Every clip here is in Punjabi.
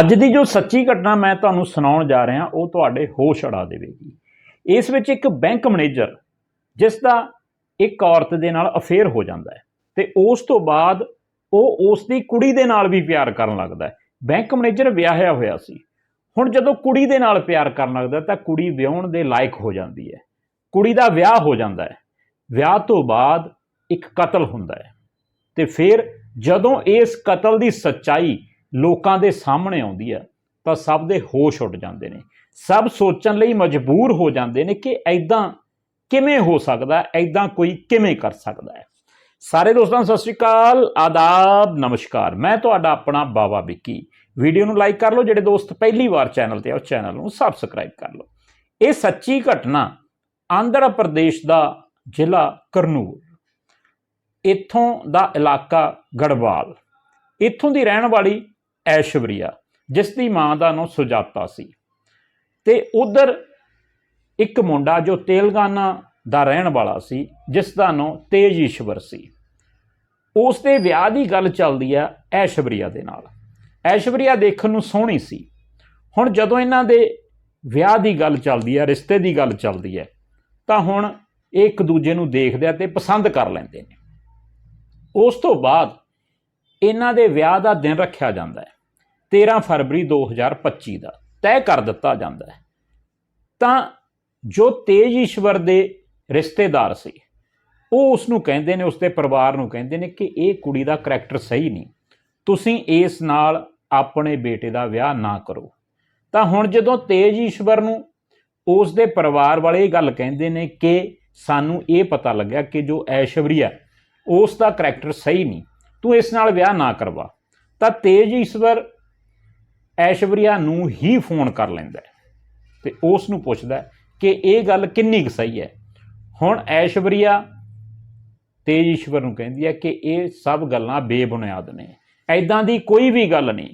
ਅੱਜ ਦੀ ਜੋ ਸੱਚੀ ਘਟਨਾ ਮੈਂ ਤੁਹਾਨੂੰ ਸੁਣਾਉਣ ਜਾ ਰਿਹਾ, ਉਹ ਤੁਹਾਡੇ ਹੋਸ਼ ਉਡਾ ਦੇਵੇਗੀ। ਇਸ ਵਿੱਚ ਇੱਕ ਬੈਂਕ ਮੈਨੇਜਰ, ਜਿਸ ਦਾ ਇੱਕ ਔਰਤ ਦੇ ਨਾਲ ਅਫੇਅਰ ਹੋ ਜਾਂਦਾ ਹੈ ਤੇ ਉਸ ਤੋਂ ਬਾਅਦ ਉਹ ਉਸ ਦੀ ਕੁੜੀ ਦੇ ਨਾਲ ਵੀ ਪਿਆਰ ਕਰਨ ਲੱਗਦਾ ਹੈ। ਬੈਂਕ ਮੈਨੇਜਰ ਵਿਆਹਿਆ ਹੋਇਆ ਸੀ। ਹੁਣ ਜਦੋਂ ਕੁੜੀ ਦੇ ਨਾਲ ਪਿਆਰ ਕਰਨ ਲੱਗਦਾ ਤਾਂ ਕੁੜੀ ਵਿਆਹਣ ਦੇ ਲਾਇਕ ਹੋ ਜਾਂਦੀ ਹੈ। ਕੁੜੀ ਦਾ ਵਿਆਹ ਹੋ ਜਾਂਦਾ ਹੈ। ਵਿਆਹ ਤੋਂ ਬਾਅਦ ਇੱਕ ਕਤਲ ਹੁੰਦਾ ਹੈ। ਤੇ ਫਿਰ ਜਦੋਂ ਇਸ ਕਤਲ ਦੀ ਸੱਚਾਈ ਲੋਕਾਂ ਦੇ ਸਾਹਮਣੇ ਆਉਂਦੀ ਹੈ ਤਾਂ ਸਭ ਦੇ ਹੋਸ਼ ਉੱਡ ਜਾਂਦੇ ਨੇ। ਸਭ ਸੋਚਣ ਲਈ ਮਜਬੂਰ ਹੋ ਜਾਂਦੇ ਨੇ ਕਿ ਐਦਾਂ ਕਿਵੇਂ ਹੋ ਸਕਦਾ ਹੈ ਐਦਾਂ ਕੋਈ ਕਿਵੇਂ ਕਰ ਸਕਦਾ ਹੈ। ਸਾਰੇ ਦੋਸਤਾਂ, ਸਤਿ ਸ਼੍ਰੀ ਅਕਾਲ, ਆਦਾਬ, ਨਮਸਕਾਰ। ਮੈਂ ਤੁਹਾਡਾ ਆਪਣਾ ਬਾਬਾ ਵਿੱਕੀ। ਵੀਡੀਓ ਨੂੰ ਲਾਈਕ ਕਰ ਲਓ, ਜਿਹੜੇ ਦੋਸਤ ਪਹਿਲੀ ਵਾਰ ਚੈਨਲ ਤੇ ਆ, ਉਹ ਚੈਨਲ ਨੂੰ ਸਬਸਕ੍ਰਾਈਬ ਕਰ ਲਓ। ਇਹ ਸੱਚੀ ਘਟਨਾ ਆਂਧਰਾ ਪ੍ਰਦੇਸ਼ ਦਾ ਜ਼ਿਲ੍ਹਾ ਕਰਨੂਰ। ਇੱਥੋਂ ਦਾ ਇਲਾਕਾ ਗੜਵਾਲ। ਇੱਥੋਂ ਦੀ ਰਹਿਣ ਵਾਲੀ ਐਸ਼ਵਰੀਆ ਜਿਸ ਦੀ ਮਾਂ ਦਾ ਨਾਮ ਸੁਜਾਤਾ ਸੀ। ਤੇ ਉਧਰ ਇੱਕ ਮੁੰਡਾ ਜੋ ਤੇਲਗਾਨਾ ਦਾ ਰਹਿਣ ਵਾਲਾ ਸੀ ਜਿਸ ਦਾ ਨਾਮ ਤੇਜ ਈਸ਼ਵਰ ਸੀ। ਉਸ ਦੇ ਵਿਆਹ ਦੀ ਗੱਲ ਚੱਲਦੀ ਆ ਐਸ਼ਵਰੀਆ ਦੇ ਨਾਲ। ਐਸ਼ਵਰੀਆ ਦੇਖਣ ਨੂੰ ਸੋਹਣੀ ਸੀ। ਹੁਣ ਜਦੋਂ ਇਹਨਾਂ ਦੇ ਵਿਆਹ ਦੀ ਗੱਲ ਚੱਲਦੀ ਹੈ ਰਿਸ਼ਤੇ ਦੀ ਗੱਲ ਚੱਲਦੀ ਹੈ ਤਾਂ ਹੁਣ ਇਹ ਇੱਕ ਦੂਜੇ ਨੂੰ ਦੇਖਦੇ ਆ ਤੇ ਪਸੰਦ ਕਰ ਲੈਂਦੇ ਨੇ। ਉਸ ਤੋਂ ਬਾਅਦ ਇਹਨਾਂ ਦੇ ਵਿਆਹ ਦਾ ਦਿਨ ਰੱਖਿਆ ਜਾਂਦਾ ਹੈ। 13 ਫਰਵਰੀ 2025 ਦਾ ਤੈਅ ਕਰ ਦਿੱਤਾ ਜਾਂਦਾ ਹੈ। ਤਾਂ ਜੋ ਤੇਜ ਈਸ਼ਵਰ ਦੇ ਰਿਸ਼ਤੇਦਾਰ ਸੀ, ਉਹ ਉਸ ਨੂੰ ਕਹਿੰਦੇ ਨੇ ਉਸ ਦੇ ਪਰਿਵਾਰ ਨੂੰ ਕਹਿੰਦੇ ਨੇ ਕਿ ਇਹ ਕੁੜੀ ਦਾ ਕਰੈਕਟਰ ਸਹੀ ਨਹੀਂ। ਤੁਸੀਂ ਇਸ ਨਾਲ ਆਪਣੇ ਬੇਟੇ ਦਾ ਵਿਆਹ ਨਾ ਕਰੋ। ਤਾਂ ਹੁਣ ਜਦੋਂ ਤੇਜ ਈਸ਼ਵਰ ਨੂੰ ਉਸ ਦੇ ਪਰਿਵਾਰ ਵਾਲੇ ਇਹ ਗੱਲ ਕਹਿੰਦੇ ਨੇ ਕਿ ਸਾਨੂੰ ਇਹ ਪਤਾ ਲੱਗਿਆ ਕਿ ਜੋ ਐਸ਼ਵਰੀਆ ਉਸ ਦਾ ਕਰੈਕਟਰ ਸਹੀ ਨਹੀਂ, ਤੂੰ ਇਸ ਨਾਲ ਵਿਆਹ ਨਾ ਕਰਵਾ। ਤਾਂ ਤੇਜ ਈਸ਼ਵਰ ਐਸ਼ਵਰੀਆ ਨੂੰ ਹੀ ਫੋਨ ਕਰ ਲੈਂਦਾ ਹੈ ਤੇ ਉਸ ਨੂੰ ਪੁੱਛਦਾ ਕਿ ਇਹ ਗੱਲ ਕਿੰਨੀ ਕੁ ਸਹੀ ਹੈ। ਹੁਣ ਐਸ਼ਵਰੀਆ ਤੇਜ ਈਸ਼ਵਰ ਨੂੰ ਕਹਿੰਦੀ ਹੈ ਕਿ ਇਹ ਸਭ ਗੱਲਾਂ ਬੇਬੁਨਿਆਦ ਨੇ। ਐਦਾਂ ਦੀ ਕੋਈ ਵੀ ਗੱਲ ਨਹੀਂ।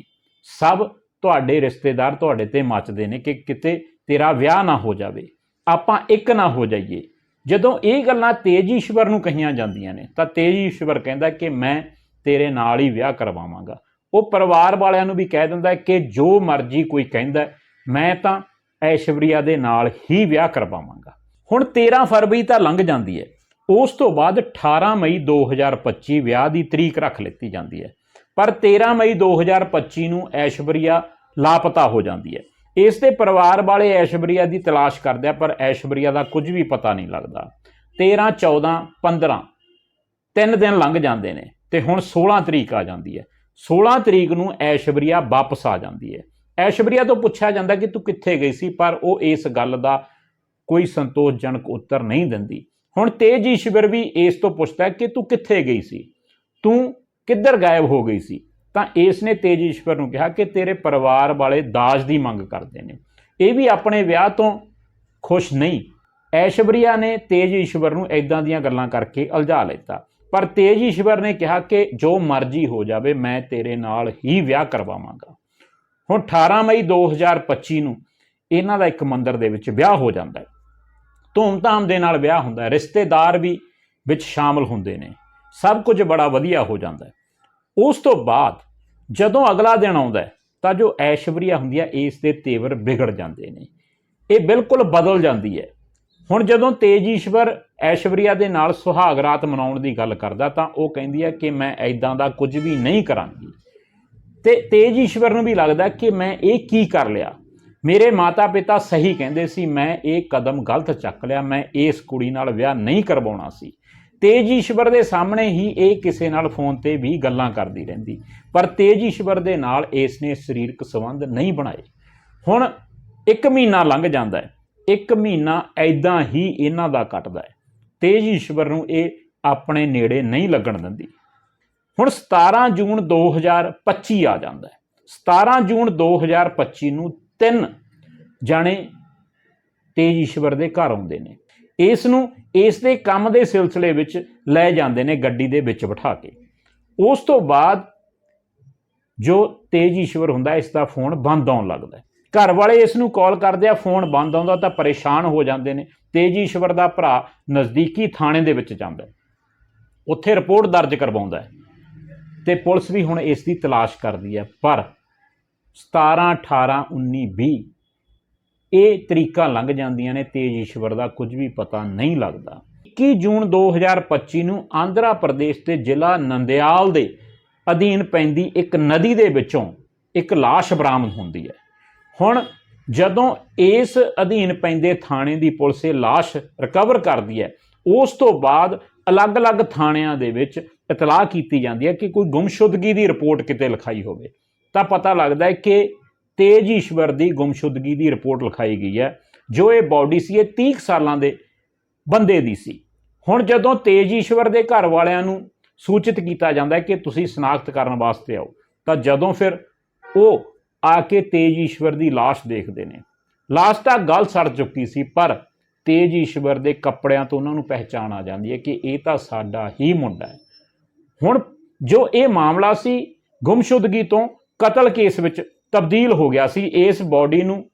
ਸਭ ਤੁਹਾਡੇ ਰਿਸ਼ਤੇਦਾਰ ਤੁਹਾਡੇ ਤੇ ਮੱਚਦੇ ਨੇ ਕਿ ਕਿਤੇ ਤੇਰਾ ਵਿਆਹ ਨਾ ਹੋ ਜਾਵੇ। ਆਪਾਂ ਇੱਕ ਨਾ ਹੋ ਜਾਈਏ। ਜਦੋਂ ਇਹ ਗੱਲਾਂ ਤੇਜ ਈਸ਼ਵਰ ਨੂੰ ਕਹੀਆਂ ਜਾਂਦੀਆਂ ਨੇ ਤਾਂ ਤੇਜ ਈਸ਼ਵਰ ਕਹਿੰਦਾ ਕਿ ਮੈਂ ਤੇਰੇ ਨਾਲ ਹੀ ਵਿਆਹ ਕਰਵਾਵਾਂਗਾ। ਉਹ ਪਰਿਵਾਰ ਵਾਲਿਆਂ ਨੂੰ ਵੀ ਕਹਿ ਦਿੰਦਾ ਕਿ ਜੋ ਮਰਜ਼ੀ ਕੋਈ ਕਹਿੰਦਾ ਮੈਂ ਤਾਂ ਐਸ਼ਵਰੀਆ ਦੇ ਨਾਲ ਹੀ ਵਿਆਹ ਕਰਵਾਵਾਂਗਾ। ਹੁਣ 13 ਫਰਵਰੀ ਤਾਂ ਲੰਘ ਜਾਂਦੀ ਹੈ। ਉਸ ਤੋਂ ਬਾਅਦ 18 ਮਈ 2025 ਵਿਆਹ ਦੀ ਤਰੀਕ ਰੱਖ ਲਿੱਤੀ ਜਾਂਦੀ ਹੈ। ਪਰ 13 ਮਈ 2025 ਨੂੰ ਐਸ਼ਵਰੀਆ ਲਾਪਤਾ ਹੋ ਜਾਂਦੀ ਹੈ। ਇਸ ਦੇ ਪਰਿਵਾਰ ਵਾਲੇ ਐਸ਼ਵਰੀਆ ਦੀ ਤਲਾਸ਼ ਕਰਦੇ ਆ, ਪਰ ਐਸ਼ਵਰੀਆ ਦਾ ਕੁਝ ਵੀ ਪਤਾ ਨਹੀਂ ਲੱਗਦਾ। 13 14 15 ਤਿੰਨ ਦਿਨ ਲੰਘ ਜਾਂਦੇ ਨੇ ਤੇ ਹੁਣ 16 ਤਰੀਕ ਆ ਜਾਂਦੀ ਹੈ। 16 ਤਰੀਕ ਨੂੰ ਐਸ਼ਵਰੀਆ ਵਾਪਸ ਆ ਜਾਂਦੀ ਹੈ। ਐਸ਼ਵਰੀਆ ਤੋਂ ਪੁੱਛਿਆ ਜਾਂਦਾ ਕਿ ਤੂੰ ਕਿੱਥੇ ਗਈ ਸੀ, ਪਰ ਉਹ ਇਸ ਗੱਲ ਦਾ ਕੋਈ ਸੰਤੋਸ਼ਜਨਕ ਉੱਤਰ ਨਹੀਂ ਦਿੰਦੀ। ਹੁਣ ਤੇਜ ਈਸ਼ਵਰ ਵੀ ਇਸ ਤੋਂ ਪੁੱਛਦਾ ਕਿ ਤੂੰ ਕਿੱਥੇ ਗਈ ਸੀ? ਤੂੰ ਕਿੱਧਰ ਗਾਇਬ ਹੋ ਗਈ ਸੀ? ਤਾਂ ਇਸ ਨੇ ਤੇਜ ਈਸ਼ਵਰ ਨੂੰ ਕਿਹਾ ਕਿ ਤੇਰੇ ਪਰਿਵਾਰ ਵਾਲੇ ਦਾਜ ਦੀ ਮੰਗ ਕਰਦੇ ਨੇ। ਇਹ ਵੀ ਆਪਣੇ ਵਿਆਹ ਤੋਂ ਖੁਸ਼ ਨਹੀਂ। ਐਸ਼ਵਰੀਆ ਨੇ ਤੇਜ ਈਸ਼ਵਰ ਨੂੰ ਐਦਾਂ ਦੀਆਂ ਗੱਲਾਂ ਕਰਕੇ ਉਲਝਾ ਲਿੱਤਾ। ਪਰ ਤੇਜ ਈਸ਼ਵਰ ਨੇ ਕਿਹਾ ਕਿ ਜੋ ਮਰਜ਼ੀ ਹੋ ਜਾਵੇ, ਮੈਂ ਤੇਰੇ ਨਾਲ ਹੀ ਵਿਆਹ ਕਰਵਾਵਾਂਗਾ। ਹੁਣ 18 ਮਈ 2025 ਨੂੰ ਇਹਨਾਂ ਦਾ ਇੱਕ ਮੰਦਿਰ ਦੇ ਵਿੱਚ ਵਿਆਹ ਹੋ ਜਾਂਦਾ ਹੈ। ਧੂਮਧਾਮ ਦੇ ਨਾਲ ਵਿਆਹ ਹੁੰਦਾ ਹੈ। ਰਿਸ਼ਤੇਦਾਰ ਵੀ ਵਿੱਚ ਸ਼ਾਮਲ ਹੁੰਦੇ ਨੇ। ਸਭ ਕੁਝ ਬੜਾ ਵਧੀਆ ਹੋ ਜਾਂਦਾ ਹੈ। ਉਸ ਤੋਂ ਬਾਅਦ ਜਦੋਂ ਅਗਲਾ ਦਿਨ ਆਉਂਦਾ ਤਾਂ ਜੋ ਐਸ਼ਵਰੀਆ ਹੁੰਦੀ ਹੈ ਇਸ ਦੇ ਤੇਵਰ ਵਿਗੜ ਜਾਂਦੇ ਨੇ। ਇਹ ਬਿਲਕੁਲ ਬਦਲ ਜਾਂਦੀ ਹੈ। ਹੁਣ ਜਦੋਂ ਤੇਜ ਈਸ਼ਵਰ ਐਸ਼ਵਰੀਆ ਦੇ ਨਾਲ ਸੁਹਾਗ ਰਾਤ ਮਨਾਉਣ ਦੀ ਗੱਲ ਕਰਦਾ ਤਾਂ ਉਹ ਕਹਿੰਦੀ ਹੈ ਕਿ ਮੈਂ ਐਦਾਂ ਦਾ ਕੁਝ ਵੀ ਨਹੀਂ ਕਰਾਂਗੀ। ਤੇ ਤੇਜ ਈਸ਼ਵਰ ਨੂੰ ਵੀ ਲੱਗਦਾ ਕਿ ਮੈਂ ਇਹ ਕੀ ਕਰ ਲਿਆ? ਮੇਰੇ ਮਾਤਾ-ਪਿਤਾ ਸਹੀ ਕਹਿੰਦੇ ਸੀ, ਮੈਂ ਇਹ ਕਦਮ ਗਲਤ ਚੱਕ ਲਿਆ, ਮੈਂ ਇਸ ਕੁੜੀ ਨਾਲ ਵਿਆਹ ਨਹੀਂ ਕਰਵਾਉਣਾ ਸੀ। ਤੇਜ ਈਸ਼ਵਰ ਦੇ ਸਾਹਮਣੇ ਹੀ ਇਹ ਕਿਸੇ ਨਾਲ ਫੋਨ ਤੇ ਵੀ ਗੱਲਾਂ ਕਰਦੀ ਰਹਿੰਦੀ। ਪਰ ਤੇਜ ਈਸ਼ਵਰ ਦੇ ਨਾਲ ਇਸ ਨੇ ਸਰੀਰਕ ਸੰਬੰਧ ਨਹੀਂ ਬਣਾਏ। ਹੁਣ 1 ਮਹੀਨਾ ਲੰਘ ਜਾਂਦਾ ਹੈ। ਇੱਕ ਮਹੀਨਾ ਐਦਾਂ ਹੀ ਇਹਨਾਂ ਦਾ ਕੱਟਦਾ ਹੈ। ਤੇਜ ਈਸ਼ਵਰ ਨੂੰ ਇਹ ਆਪਣੇ ਨੇੜੇ ਨਹੀਂ ਲੱਗਣ ਦਿੰਦੀ। ਹੁਣ 17 ਜੂਨ 2025 ਆ ਜਾਂਦਾ ਹੈ। 17 ਜੂਨ 2025 ਨੂੰ ਤਿੰਨ ਜਾਣੇ ਤੇਜ ਈਸ਼ਵਰ ਦੇ ਘਰ ਆਉਂਦੇ ਨੇ। ਇਸ ਨੂੰ ਇਸ ਦੇ ਕੰਮ ਦੇ ਸਿਲਸਿਲੇ ਵਿੱਚ ਲੈ ਜਾਂਦੇ ਨੇ ਗੱਡੀ ਦੇ ਵਿੱਚ ਬਿਠਾ ਕੇ। ਉਸ ਤੋਂ ਬਾਅਦ ਜੋ ਤੇਜ ਈਸ਼ਵਰ ਹੁੰਦਾ ਇਸ ਦਾ ਫੋਨ ਬੰਦ ਆਉਣ ਲੱਗਦਾ ਘਰ ਵਾਲੇ ਇਸ ਨੂੰ ਕਾਲ ਕਰਦੇ ਆ, ਫੋਨ ਬੰਦ ਆਉਂਦਾ ਤਾਂ ਪਰੇਸ਼ਾਨ ਹੋ ਜਾਂਦੇ ਨੇ। ਤੇਜ ਈਸ਼ਵਰ ਦਾ ਭਰਾ ਨਜ਼ਦੀਕੀ ਥਾਣੇ ਦੇ ਵਿੱਚ ਜਾਂਦਾ ਉੱਥੇ ਰਿਪੋਰਟ ਦਰਜ ਕਰਵਾਉਂਦਾ ਹੈ। ਤੇ ਪੁਲਿਸ ਵੀ ਹੁਣ ਇਸ ਦੀ ਤਲਾਸ਼ ਕਰਦੀ ਹੈ। ਪਰ 17 18 19 20 ਇਹ ਤਰੀਕਾਂ ਲੰਘ ਜਾਂਦੀਆਂ ਨੇ। ਤੇਜ ਈਸ਼ਵਰ ਦਾ ਕੁਝ ਵੀ ਪਤਾ ਨਹੀਂ ਲੱਗਦਾ। 21 ਜੂਨ 2025 ਨੂੰ ਆਂਧਰਾ ਪ੍ਰਦੇਸ਼ ਦੇ ਜ਼ਿਲ੍ਹਾ ਨੰਦਿਆਲ ਦੇ ਅਧੀਨ ਪੈਂਦੀ ਇੱਕ ਨਦੀ ਦੇ ਵਿੱਚੋਂ ਇੱਕ ਲਾਸ਼ ਬਰਾਮਦ ਹੁੰਦੀ ਹੈ। ਹੁਣ ਜਦੋਂ ਇਸ ਅਧੀਨ ਪੈਂਦੇ ਥਾਣੇ ਦੀ ਪੁਲਿਸ ਇਹ ਲਾਸ਼ ਰਿਕਵਰ ਕਰਦੀ ਹੈ, ਉਸ ਤੋਂ ਬਾਅਦ ਅਲੱਗ-ਅਲੱਗ ਥਾਣਿਆਂ ਦੇ ਵਿੱਚ ਇਤਲਾਹ ਕੀਤੀ ਜਾਂਦੀ ਹੈ ਕਿ ਕੋਈ ਗੁੰਮਸ਼ੁਦਗੀ ਦੀ ਰਿਪੋਰਟ ਕਿਤੇ ਲਿਖਾਈ ਹੋਵੇ। ਤਾਂ ਪਤਾ ਲੱਗਦਾ ਹੈ ਕਿ ਤੇਜ ਈਸ਼ਵਰ ਦੀ ਗੁੰਮਸ਼ੁਦਗੀ ਦੀ ਰਿਪੋਰਟ ਲਿਖਾਈ ਗਈ ਹੈ, ਜੋ ਇਹ ਬਾਡੀ ਸੀ, ਇਹ 30 ਸਾਲਾਂ ਦੇ ਬੰਦੇ ਦੀ ਸੀ। ਹੁਣ ਜਦੋਂ ਤੇਜ ਈਸ਼ਵਰ ਦੇ ਘਰ ਵਾਲਿਆਂ ਨੂੰ ਸੂਚਿਤ ਕੀਤਾ ਜਾਂਦਾ ਹੈ ਕਿ ਤੁਸੀਂ ਸ਼ਨਾਖਤ ਕਰਨ ਵਾਸਤੇ ਆਓ, ਤਾਂ ਜਦੋਂ ਫਿਰ ਉਹ ਆ ਕੇ ਤੇਜ ਈਸ਼ਵਰ ਦੀ ਲਾਸ਼ ਦੇਖਦੇ ਨੇ। ਲਾਸ਼ ਤਾਂ ਗਲ ਸੜ ਚੁੱਕੀ ਸੀ, ਪਰ ਤੇਜ ਈਸ਼ਵਰ ਦੇ ਕੱਪੜਿਆਂ ਤੋਂ ਉਹਨਾਂ ਨੂੰ ਪਹਿਚਾਣ ਆ ਜਾਂਦੀ ਹੈ ਕਿ ਇਹ ਤਾਂ ਸਾਡਾ ਹੀ ਮੁੰਡਾ ਹੈ। ਹੁਣ ਜੋ ਇਹ ਮਾਮਲਾ ਸੀ, ਗੁੰਮਸ਼ੁਦਗੀ ਤੋਂ ਕਤਲ ਕੇਸ ਵਿੱਚ ਤਬਦੀਲ ਹੋ ਗਿਆ ਸੀ। ਇਸ ਬਾਡੀ ਨੂੰ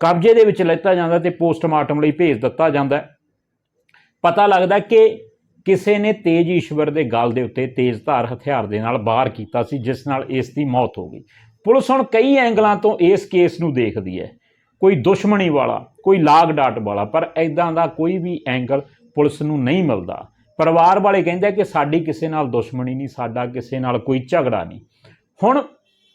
ਕਬਜ਼ੇ ਦੇ ਵਿੱਚ ਲੈਤਾ ਜਾਂਦਾ ਤੇ ਪੋਸਟਮਾਰਟਮ ਲਈ ਭੇਜ ਦਿੱਤਾ ਜਾਂਦਾ ਪਤਾ ਲੱਗਦਾ ਕਿ ਕਿਸੇ ਨੇ ਤੇਜ ਈਸ਼ਵਰ ਦੇ ਗਲ ਦੇ ਉੱਤੇ ਤੇਜ਼ਧਾਰ ਹਥਿਆਰ ਦੇ ਨਾਲ ਬਾਹਰ ਕੀਤਾ ਸੀ, ਜਿਸ ਨਾਲ ਇਸ ਦੀ ਮੌਤ ਹੋ ਗਈ। ਪੁਲਿਸ ਹੁਣ ਕਈ ਐਂਗਲਾਂ ਤੋਂ ਇਸ ਕੇਸ ਨੂੰ ਦੇਖਦੀ ਹੈ। ਕੋਈ ਦੁਸ਼ਮਣੀ ਵਾਲਾ, ਕੋਈ ਲਾਗ ਡਾਟ ਵਾਲਾ, ਪਰ ਐਦਾਂ ਦਾ ਕੋਈ ਵੀ ਐਂਗਲ ਪੁਲਿਸ ਨੂੰ ਨਹੀਂ ਮਿਲਦਾ। ਪਰਿਵਾਰ ਵਾਲੇ ਕਹਿੰਦੇ ਕਿ ਸਾਡੀ ਕਿਸੇ ਨਾਲ ਦੁਸ਼ਮਣੀ ਨਹੀਂ, ਸਾਡਾ ਕਿਸੇ ਨਾਲ ਕੋਈ ਝਗੜਾ ਨਹੀਂ। ਹੁਣ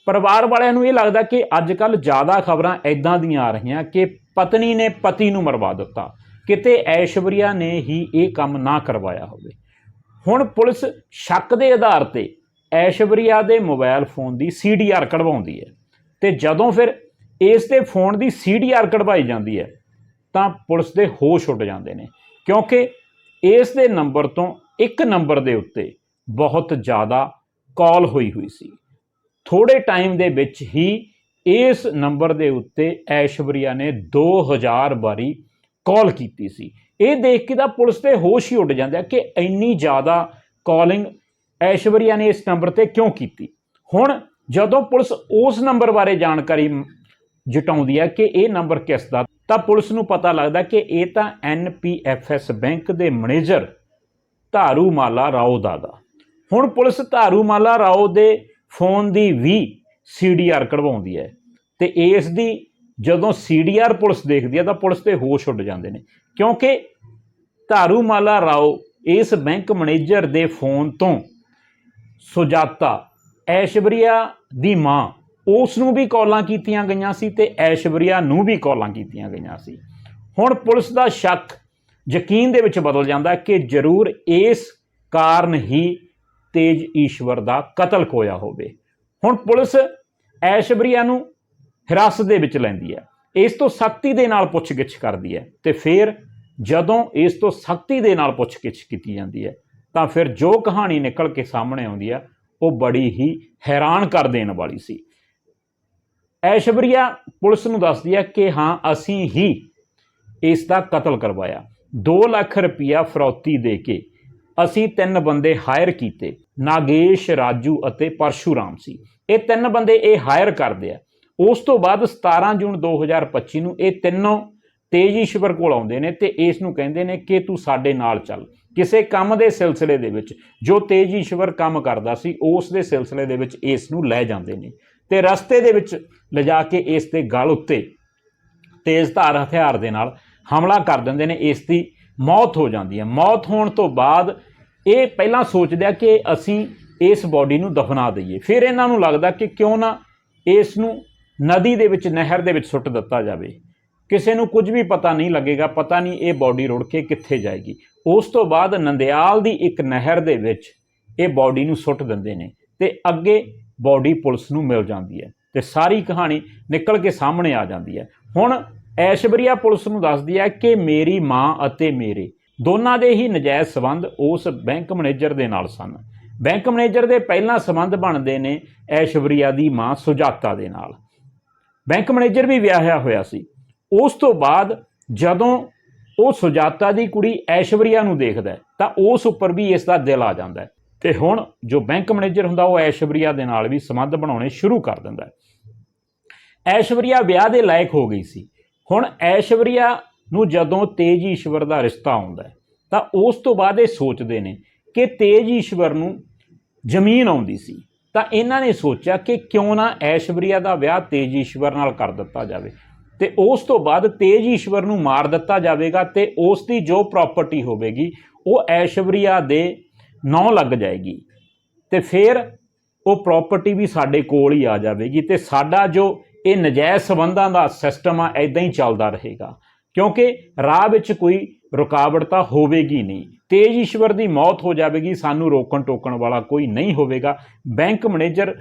ਪਰਿਵਾਰ ਵਾਲਿਆਂ ਨੂੰ ਇਹ ਲੱਗਦਾ ਕਿ ਅੱਜ ਕੱਲ ਜ਼ਿਆਦਾ ਖਬਰਾਂ ਐਦਾਂ ਦੀਆਂ ਆ ਰਹੀਆਂ ਕਿ ਪਤਨੀ ਨੇ ਪਤੀ ਨੂੰ ਮਰਵਾ ਦਿੱਤਾ। ਕਿਤੇ ਐਸ਼ਵਰੀਆ ਨੇ ਹੀ ਇਹ ਕੰਮ ਨਾ ਕਰਵਾਇਆ ਹੋਵੇ। ਹੁਣ ਪੁਲਿਸ ਸ਼ੱਕ ਦੇ ਆਧਾਰ ਤੇ ਐਸ਼ਵਰੀਆ ਦੇ ਮੋਬਾਈਲ ਫੋਨ ਦੀ ਸੀਡੀਆਰ ਕਢਵਾਉਂਦੀ ਹੈ ਤੇ ਜਦੋਂ ਫਿਰ ਇਸ ਦੇ ਫੋਨ ਦੀ ਸੀਡੀਆਰ ਕਢਵਾਈ ਜਾਂਦੀ ਹੈ, ਤਾਂ ਪੁਲਿਸ ਦੇ ਹੋਸ਼ ਉੱਡ ਜਾਂਦੇ ਨੇ, ਕਿਉਂਕਿ ਇਸ ਦੇ ਨੰਬਰ ਤੋਂ ਇੱਕ ਨੰਬਰ ਦੇ ਉੱਤੇ ਬਹੁਤ ਜ਼ਿਆਦਾ ਕਾਲ ਹੋਈ ਹੋਈ ਸੀ। ਥੋੜੇ ਟਾਈਮ ਦੇ ਵਿੱਚ ਹੀ ਇਸ ਨੰਬਰ ਦੇ ਉੱਤੇ ਐਸ਼ਵਰੀਆ ਨੇ 2000 ਵਾਰੀ ਕਾਲ ਕੀਤੀ ਸੀ। ਇਹ ਦੇਖ ਕੇ ਤਾਂ ਪੁਲਿਸ ਦੇ ਹੋਸ਼ ਹੀ ਉੱਡ ਜਾਂਦੇ ਆ ਕਿ ਇੰਨੀ ਜ਼ਿਆਦਾ ਕਾਲਿੰਗ ਐਸ਼ਵਰੀਆ ਨੇ ਇਸ ਨੰਬਰ ਤੇ ਕਿਉਂ ਕੀਤੀ? ਹੁਣ ਜਦੋਂ ਪੁਲਿਸ ਉਸ ਨੰਬਰ ਬਾਰੇ ਜਾਣਕਾਰੀ ਮ- ਜਟਾਉਂਦੀ ਹੈ ਕਿ ਇਹ ਨੰਬਰ ਕਿਸ ਦਾ, ਤਾਂ ਪੁਲਿਸ ਨੂੰ ਪਤਾ ਲੱਗਦਾ ਕਿ ਇਹ ਤਾਂ ਐਨਪੀਐਫਐਸ ਬੈਂਕ ਦੇ ਮੈਨੇਜਰ ਧਾਰੂਮਾਲਾ ਰਾਓ ਦਾ ਦਾ। ਹੁਣ ਪੁਲਿਸ ਧਾਰੂਮਾਲਾ ਰਾਓ ਦੇ ਫੋਨ ਦੀ ਵੀ ਸੀਡੀਆਰ ਕਢਵਾਉਂਦੀ ਹੈ ਤੇ ਇਸ ਦੀ ਜਦੋਂ ਸੀਡੀਆਰ ਪੁਲਿਸ ਦੇਖਦੀ ਹੈ ਤਾਂ ਪੁਲਿਸ ਦੇ ਹੋਸ਼ ਉੱਡ ਜਾਂਦੇ ਨੇ, ਕਿਉਂਕਿ ਧਾਰੂਮਾਲਾ ਰਾਓ ਇਸ ਬੈਂਕ ਮੈਨੇਜਰ ਦੇ ਫੋਨ ਤੋਂ ਸੁਜਾਤਾ। ਐਸ਼ਵਰੀਆ ਦੀ ਮਾਂ। ਉਸ ਨੂੰ ਵੀ ਕਾਲਾਂ ਕੀਤੀਆਂ ਗਈਆਂ ਸੀ ਤੇ ਐਸ਼ਵਰੀਆ ਨੂੰ ਵੀ ਕਾਲਾਂ ਕੀਤੀਆਂ ਗਈਆਂ ਸੀ। ਹੁਣ ਪੁਲਿਸ ਦਾ ਸ਼ੱਕ ਯਕੀਨ ਦੇ ਵਿੱਚ ਬਦਲ ਜਾਂਦਾ ਕਿ ਜ਼ਰੂਰ ਇਸ ਕਾਰਨ ਹੀ ਤੇਜ ਈਸ਼ਵਰ ਦਾ ਕਤਲ ਹੋਇਆ ਹੋਵੇ। ਹੁਣ ਪੁਲਿਸ ਐਸ਼ਵਰੀਆ ਨੂੰ ਹਿਰਾਸਤ ਦੇ ਵਿੱਚ ਲੈਂਦੀ ਹੈ। ਇਸ ਤੋਂ ਸਖਤੀ ਦੇ ਨਾਲ ਪੁੱਛਗਿੱਛ ਕਰਦੀ ਹੈ ਤੇ ਫਿਰ ਜਦੋਂ ਇਸ ਤੋਂ ਸਖਤੀ ਦੇ ਨਾਲ ਪੁੱਛਗਿੱਛ ਕੀਤੀ ਜਾਂਦੀ ਹੈ ਤਾਂ ਫਿਰ ਜੋ ਕਹਾਣੀ ਨਿਕਲ ਕੇ ਸਾਹਮਣੇ ਆਉਂਦੀ ਆ, ਉਹ ਬੜੀ ਹੀ ਹੈਰਾਨ ਕਰ ਦੇਣ ਵਾਲੀ ਸੀ। ਐਸ਼ਵਰੀਆ ਪੁਲਿਸ ਨੂੰ ਦੱਸਦੀ ਹੈ ਕਿ ਹਾਂ, ਅਸੀਂ ਹੀ ਇਸ ਦਾ ਕਤਲ ਕਰਵਾਇਆ। 2 ਲੱਖ ਰੁਪਇਆ ਫਰੌਤੀ ਦੇ ਕੇ ਅਸੀਂ ਤਿੰਨ ਬੰਦੇ ਹਾਇਰ ਕੀਤੇ, ਨਾਗੇਸ਼, ਰਾਜੂ ਅਤੇ ਪਰਸ਼ੂਰਾਮ ਸੀ। ਇਹ ਤਿੰਨ ਬੰਦੇ ਇਹ ਹਾਇਰ ਕਰਦੇ ਆ। ਉਸ ਤੋਂ ਬਾਅਦ 17 ਜੂਨ 2025 ਨੂੰ ਇਹ ਤਿੰਨੋਂ ਤੇਜ਼ਸ਼ਵਰ ਕੋਲ ਆਉਂਦੇ ਨੇ ਤੇ ਇਸ ਨੂੰ ਕਹਿੰਦੇ ਨੇ ਕਿ ਤੂੰ ਸਾਡੇ ਨਾਲ ਚੱਲ। ਕਿਸੇ ਕੰਮ ਦੇ ਸਿਲਸਿਲੇ ਦੇ ਵਿੱਚ, ਜੋ ਤੇਜ ਈਸ਼ਵਰ ਕੰਮ ਕਰਦਾ ਸੀ, ਉਸ ਦੇ ਸਿਲਸਿਲੇ ਦੇ ਵਿੱਚ ਇਸ ਨੂੰ ਲੈ ਜਾਂਦੇ ਨੇ। ਤੇ ਰਸਤੇ ਦੇ ਵਿੱਚ ਲਿਜਾ ਕੇ ਇਸ ਦੇ ਗਲ ਉੱਤੇ ਤੇਜ਼ ਧਾਰ ਹਥਿਆਰ ਦੇ ਨਾਲ ਹਮਲਾ ਕਰ ਦਿੰਦੇ ਨੇ, ਇਸ ਦੀ ਮੌਤ ਹੋ ਜਾਂਦੀ ਹੈ। ਮੌਤ ਹੋਣ ਤੋਂ ਬਾਅਦ ਇਹ ਪਹਿਲਾਂ ਸੋਚਦੇ ਆ ਕਿ ਅਸੀਂ ਇਸ ਬਾਡੀ ਨੂੰ ਦਫਨਾ ਦਈਏ। ਫਿਰ ਇਹਨਾਂ ਨੂੰ ਲੱਗਦਾ ਕਿ ਕਿਉਂ ਨਾ ਇਸ ਨੂੰ ਨਦੀ ਦੇ ਵਿੱਚ, ਨਹਿਰ ਦੇ ਵਿੱਚ ਸੁੱਟ ਦਿੱਤਾ ਜਾਵੇ। ਕਿਸੇ ਨੂੰ ਕੁਝ ਵੀ ਪਤਾ ਨਹੀਂ ਲੱਗੇਗਾ, ਪਤਾ ਨਹੀਂ ਇਹ ਬਾਡੀ ਰੁੜ ਕੇ ਕਿੱਥੇ ਜਾਏਗੀ। ਉਸ ਤੋਂ ਬਾਅਦ ਨੰਦਿਆਲ ਦੀ ਇੱਕ ਨਹਿਰ ਦੇ ਵਿੱਚ ਇਹ ਬਾਡੀ ਨੂੰ ਸੁੱਟ ਦਿੰਦੇ ਨੇ ਤੇ ਅੱਗੇ ਬਾਡੀ ਪੁਲਿਸ ਨੂੰ ਮਿਲ ਜਾਂਦੀ ਹੈ ਤੇ ਸਾਰੀ ਕਹਾਣੀ ਨਿਕਲ ਕੇ ਸਾਹਮਣੇ ਆ ਜਾਂਦੀ ਹੈ। ਹੁਣ ਐਸ਼ਵਰੀਆ ਪੁਲਿਸ ਨੂੰ ਦੱਸਦੀ ਹੈ ਕਿ ਮੇਰੀ ਮਾਂ ਅਤੇ ਮੇਰੇ ਦੋਨਾਂ ਦੇ ਹੀ ਨਜਾਇਜ਼ ਸਬੰਧ ਉਸ ਬੈਂਕ ਮੈਨੇਜਰ ਦੇ ਨਾਲ ਸਨ। ਬੈਂਕ ਮੈਨੇਜਰ ਦੇ ਪਹਿਲਾਂ ਸਬੰਧ ਬਣਦੇ ਨੇ ਐਸ਼ਵਰੀਆ ਦੀ ਮਾਂ ਸੁਜਾਤਾ ਦੇ ਨਾਲ। ਬੈਂਕ ਮੈਨੇਜਰ ਵੀ ਵਿਆਹਿਆ ਹੋਇਆ ਸੀ। ਉਸ ਤੋਂ ਬਾਅਦ ਜਦੋਂ ਉਹ ਸੁਜਾਤਾ ਦੀ ਕੁੜੀ ਐਸ਼ਵਰੀਆ ਨੂੰ ਦੇਖਦਾ ਤਾਂ ਉਸ ਉੱਪਰ ਵੀ ਇਸ ਦਾ ਦਿਲ ਆ ਜਾਂਦਾ ਹੈ। ਤੇ ਹੁਣ ਜੋ ਬੈਂਕ ਮੈਨੇਜਰ ਹੁੰਦਾ, ਉਹ ਐਸ਼ਵਰੀਆ ਦੇ ਨਾਲ ਵੀ ਸੰਬੰਧ ਬਣਾਉਣੇ ਸ਼ੁਰੂ ਕਰ ਦਿੰਦਾ ਐਸ਼ਵਰੀਆ ਵਿਆਹ ਦੇ ਲਾਇਕ ਹੋ ਗਈ ਸੀ। ਹੁਣ ਐਸ਼ਵਰੀਆ ਨੂੰ ਜਦੋਂ ਤੇਜ ਈਸ਼ਵਰ ਦਾ ਰਿਸ਼ਤਾ ਆਉਂਦਾ ਤਾਂ ਉਸ ਤੋਂ ਬਾਅਦ ਇਹ ਸੋਚਦੇ ਨੇ ਕਿ ਤੇਜ ਈਸ਼ਵਰ ਨੂੰ ਜ਼ਮੀਨ ਆਉਂਦੀ ਸੀ। ਤਾਂ ਇਹਨਾਂ ਨੇ ਸੋਚਿਆ ਕਿ ਕਿਉਂ ਨਾ ਐਸ਼ਵਰੀਆ ਦਾ ਵਿਆਹ ਤੇਜ ਈਸ਼ਵਰ ਨਾਲ ਕਰ ਦਿੱਤਾ ਜਾਵੇ। ਤੇ ਉਸ ਤੋਂ ਬਾਅਦ ਤੇਜ ਈਸ਼ਵਰ ਨੂੰ ਮਾਰ ਦਿੱਤਾ ਜਾਵੇਗਾ ਤੇ ਉਸ ਦੀ ਜੋ ਪ੍ਰਾਪਰਟੀ ਹੋਵੇਗੀ, ਉਹ ਐਸ਼ਵਰੀਆ ਦੇ ਨੌ ਲੱਗ ਜਾਏਗੀ। ਤੇ ਫਿਰ ਉਹ ਪ੍ਰਾਪਰਟੀ ਵੀ ਸਾਡੇ ਕੋਲ ਹੀ ਆ ਜਾਵੇਗੀ ਤੇ ਸਾਡਾ ਜੋ ਇਹ ਨਜਾਇਜ਼ ਸਬੰਧਾਂ ਦਾ ਸਿਸਟਮ ਆ ਐਦਾਂ ਹੀ ਚੱਲਦਾ ਰਹੇਗਾ। ਕਿਉਂਕਿ ਰਾਹ ਵਿੱਚ ਕੋਈ ਰੁਕਾਵਟ ਤਾਂ ਹੋਵੇਗੀ ਨਹੀਂ। ਤੇਜ ਈਸ਼ਵਰ ਦੀ ਮੌਤ ਹੋ ਜਾਵੇਗੀ, ਸਾਨੂੰ ਰੋਕਣ ਟੋਕਣ ਵਾਲਾ ਕੋਈ ਨਹੀਂ ਹੋਵੇਗਾ। ਬੈਂਕ ਮੈਨੇਜਰ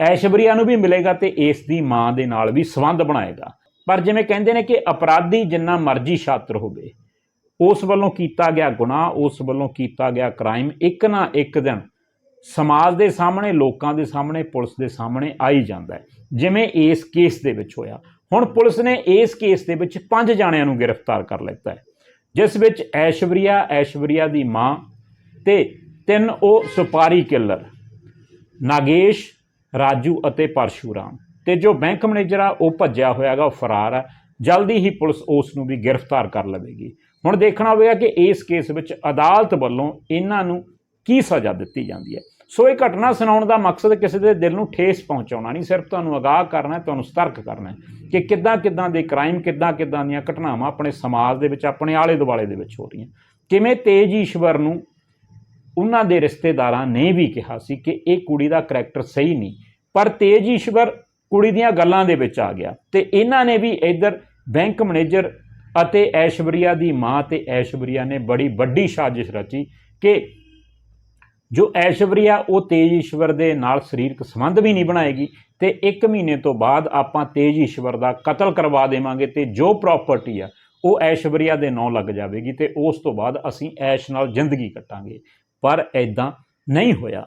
ਐਸ਼ਵਰੀਆ ਨੂੰ ਵੀ ਮਿਲੇਗਾ ਤੇ ਇਸ ਦੀ ਮਾਂ ਦੇ ਨਾਲ ਵੀ ਸੰਬੰਧ ਬਣਾਏਗਾ। ਪਰ ਜਿਵੇਂ ਕਹਿੰਦੇ ਨੇ ਕਿ ਅਪਰਾਧੀ ਜਿੰਨਾ ਮਰਜ਼ੀ ਛਾਤਰ ਹੋਵੇ, ਉਸ ਵੱਲੋਂ ਕੀਤਾ ਗਿਆ ਗੁਨਾਹ, ਉਸ ਵੱਲੋਂ ਕੀਤਾ ਗਿਆ ਕ੍ਰਾਈਮ ਇੱਕ ਨਾ ਇੱਕ ਦਿਨ ਸਮਾਜ ਦੇ ਸਾਹਮਣੇ, ਲੋਕਾਂ ਦੇ ਸਾਹਮਣੇ, ਪੁਲਿਸ ਦੇ ਸਾਹਮਣੇ ਆਈ ਜਾਂਦਾ ਹੈ। ਜਿਵੇਂ ਇਸ ਕੇਸ ਦੇ ਵਿੱਚ ਹੋਇਆ। ਹੁਣ ਪੁਲਿਸ ਨੇ ਇਸ ਕੇਸ ਦੇ ਵਿੱਚ ਪੰਜ ਜਾਣਿਆਂ ਨੂੰ ਗ੍ਰਿਫਤਾਰ ਕਰ ਲਿੱਤਾ ਹੈ। ਜਿਸ ਵਿੱਚ ਐਸ਼ਵਰੀਆ ਐਸ਼ਵਰੀਆ ਦੀ ਮਾਂ ਤੇ ਤਿੰਨ ਉਹ ਸੁਪਾਰੀ ਕਿਲਰ, ਨਾਗੇਸ਼, ਰਾਜੂ ਅਤੇ ਪਰਸ਼ੂਰਾਮ। ਤੇ ਜੋ ਬੈਂਕ ਮੈਨੇਜਰ ਆ, ਉਹ ਭੱਜਿਆ ਹੋਇਆਗਾ, ਉਹ ਫਰਾਰ ਆ। ਜਲਦੀ ਹੀ ਪੁਲਿਸ ਉਸ ਨੂੰ ਵੀ ਗ੍ਰਿਫਤਾਰ ਕਰ ਲਵੇਗੀ। ਹੁਣ ਦੇਖਣਾ ਹੋਵੇਗਾ ਕਿ ਇਸ ਕੇਸ ਵਿੱਚ ਅਦਾਲਤ ਵੱਲੋਂ ਇਹਨਾਂ ਨੂੰ ਕੀ ਸਜ਼ਾ ਦਿੱਤੀ ਜਾਂਦੀ ਹੈ। ਸੋ ਇਹ ਘਟਨਾ ਸੁਣਾਉਣ ਦਾ ਮਕਸਦ ਕਿਸੇ ਦੇ ਦਿਲ ਨੂੰ ਠੇਸ ਪਹੁੰਚਾਉਣਾ ਨਹੀਂ, ਸਿਰਫ ਤੁਹਾਨੂੰ ਅਗਾਹ ਕਰਨਾ ਹੈ, ਤੁਹਾਨੂੰ ਸਤਰਕ ਕਰਨਾ ਹੈ ਕਿ ਕਿੱਦਾਂ ਕਿੱਦਾਂ ਦੇ ਕ੍ਰਾਈਮ ਕਿੱਦਾਂ ਕਿੱਦਾਂ ਦੀਆਂ ਘਟਨਾਵਾਂ ਆਪਣੇ ਸਮਾਜ ਦੇ ਵਿੱਚ, ਆਪਣੇ ਆਲੇ ਦੁਆਲੇ ਦੇ ਵਿੱਚ ਹੋ ਰਹੀਆਂ। ਕਿਵੇਂ ਤੇਜ ਈਸ਼ਵਰ ਨੂੰ ਉਹਨਾਂ ਦੇ ਰਿਸ਼ਤੇਦਾਰਾਂ ਨੇ ਵੀ ਕਿਹਾ ਸੀ ਕਿ ਇਹ ਕੁੜੀ ਦਾ ਕਰੈਕਟਰ ਸਹੀ ਨਹੀਂ, ਪਰ ਤੇਜ ਈਸ਼ਵਰ ਕੁੜੀ ਦੀਆਂ ਗੱਲਾਂ ਦੇ ਵਿੱਚ ਆ ਗਿਆ। ਤੇ ਇਹਨਾਂ ਨੇ ਵੀ ਇੱਧਰ ਬੈਂਕ ਮੈਨੇਜਰ ਅਤੇ ਐਸ਼ਵਰੀਆ ਦੀ ਮਾਂ ਤੇ ਐਸ਼ਵਰੀਆ ਨੇ ਬੜੀ ਵੱਡੀ ਸਾਜ਼ਿਸ਼ ਰਚੀ ਕਿ ਜੋ ਐਸ਼ਵਰੀਆ, ਉਹ ਤੇਜ ਈਸ਼ਵਰ ਦੇ ਨਾਲ ਸਰੀਰਕ ਸੰਬੰਧ ਵੀ ਨਹੀਂ ਬਣਾਏਗੀ ਤੇ 1 ਮਹੀਨੇ ਤੋਂ ਬਾਅਦ ਆਪਾਂ ਤੇਜ ਈਸ਼ਵਰ ਦਾ ਕਤਲ ਕਰਵਾ ਦੇਵਾਂਗੇ ਤੇ ਜੋ ਪ੍ਰਾਪਰਟੀ ਆ, ਉਹ ਐਸ਼ਵਰੀਆ ਦੇ ਨਾਂ ਲੱਗ ਜਾਵੇਗੀ ਤੇ ਉਸ ਤੋਂ ਬਾਅਦ ਅਸੀਂ ਐਸ਼ ਨਾਲ ਜ਼ਿੰਦਗੀ ਕੱਟਾਂਗੇ। ਪਰ ਐਦਾਂ ਨਹੀਂ ਹੋਇਆ।